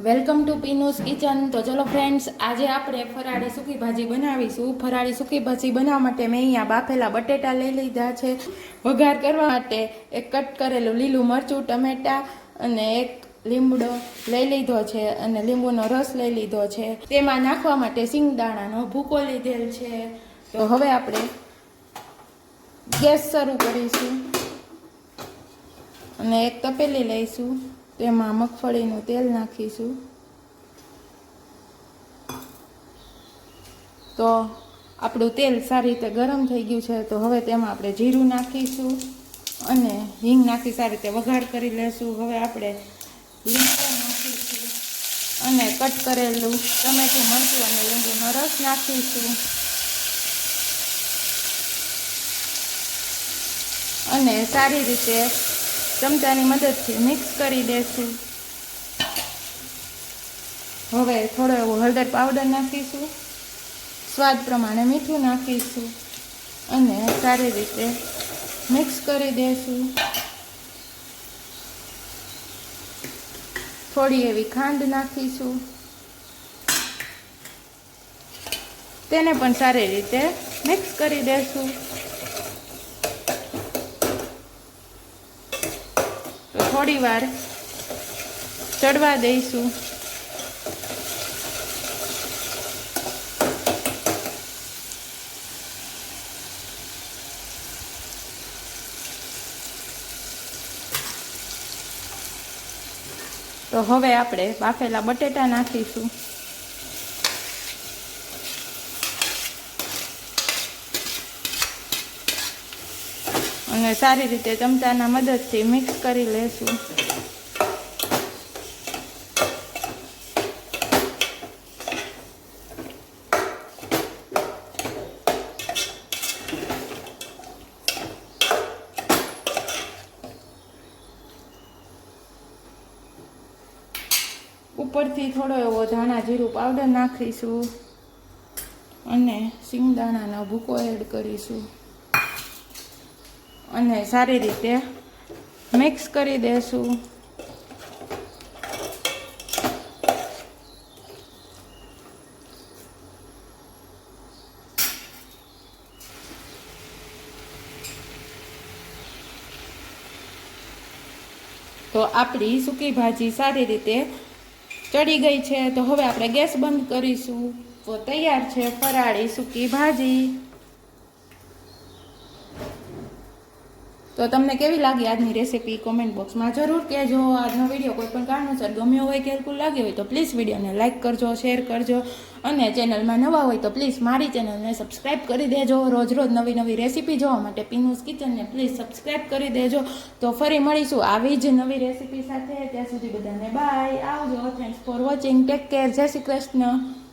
Welcome to પીનુસ kitchen. તો ચલો friends આજે આપણે ફરાળી સૂકી ભાજી બનાવીશું. ફરાળી સૂકી ભાજી બનાવવા માટે મેં અહીંયા બાફેલા બટેટા લઈ લીધા છે. વઘાર કરવા માટે એક કટ કરેલું લીલું મરચું, ટમેટા અને એક લીમડો લઈ લીધો છે અને લીંબુનો રસ લઈ લીધો છે. તેમાં નાખવા માટે સિંગદાણાનો ભૂકો લીધેલ છે. તો હવે આપણે ગેસ શરૂ કરીશું અને એક તપેલી લઈશું. તેમાં મગફળીનું તેલ નાખીશું. તો આપણું તેલ સારી રીતે ગરમ થઈ ગયું છે, તો હવે તેમાં આપણે જીરું નાખીશું અને હિંગ નાખી સારી રીતે વઘાર કરી લેશું. હવે આપણે લીંબુ નાખીશું અને કટ કરેલું ટમેટું, મરચું અને લીંબુનો રસ નાખીશું. અને સારી રીતે ચમચાની મદદથી મિક્સ કરી દેશું. હવે થોડો એવો હળદર પાવડર નાખીશું. સ્વાદ પ્રમાણે મીઠું નાખીશું. અને સારી રીતે મિક્સ કરી દેશું. થોડી એવી ખાંડ નાખીશું. તેને પણ સારી રીતે મિક્સ કરી દેશું. થોડી વાર ચડવા દઈશું. તો હવે આપણે બાફેલા બટેટા નાખીશું. અને સારી રીતે ચમચાના મદદથી મિક્સ કરી લેશું. ઉપરથી થોડો એવો ધાણા જીરું પાવડર નાખીશું. અને સિંગદાણાનો ભૂકો એડ કરીશું. અને સારી રીતે મિક્સ કરી દેશું. તો આપણી સૂકી ભાજી સારી રીતે ચડી ગઈ છે. તો હવે આપણે ગેસ બંધ કરીશું. તો તૈયાર છે ફરાળી સૂકી ભાજી. તો તમને કેવી લાગી આજની રેસીપી કોમેન્ટ બોક્સમાં જરૂર કહેજો. આજનો વીડિયો કોઈ પણ કારણોસર ગમ્યો હોય કે હેલ્પફુલ લાગ્યો હોય તો પ્લીઝ વિડીયોને લાઇક કરજો શેર કરજો અને ચેનલમાં નવા હોય તો પ્લીઝ મારી ચેનલને સબસ્ક્રાઈબ કરી દેજો. રોજ રોજ નવી નવી રેસીપી જોવા માટે પીનુસ કિચનને પ્લીઝ સબસ્ક્રાઈબ કરી દેજો. તો ફરી મળીશું આવી જ નવી રેસીપી સાથે. ત્યાં સુધી બધાને બાય આવજો. Thanks for watching take care Jai Shri Krishna.